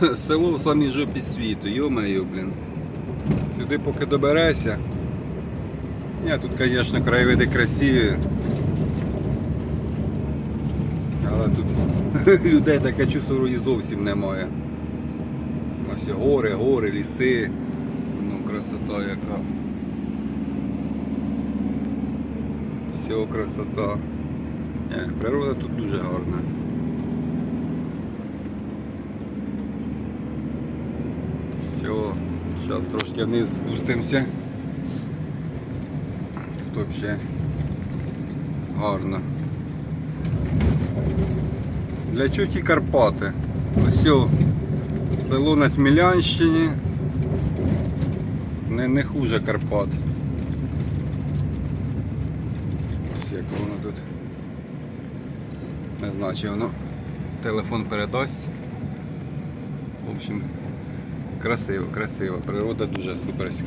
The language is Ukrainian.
Село в самій жопі світу, йо-моє, блін. Сюди поки доберешся. Ні, тут, звісно, краєвиди красиві. Але тут людей таке чувство і зовсім немає. Ось гори, гори, ліси. Ну, красота яка. Все красота. Ні, природа тут дуже гарна. Все, зараз трошки вниз спустимося. Тут ще гарно. Для чого ті Карпати? Ось село на Смілянщині. Не, не хуже Карпат. Ось як воно тут. Не знаю, чи воно телефон передасть. В общем, красиво, красиво. Природа дуже суперська.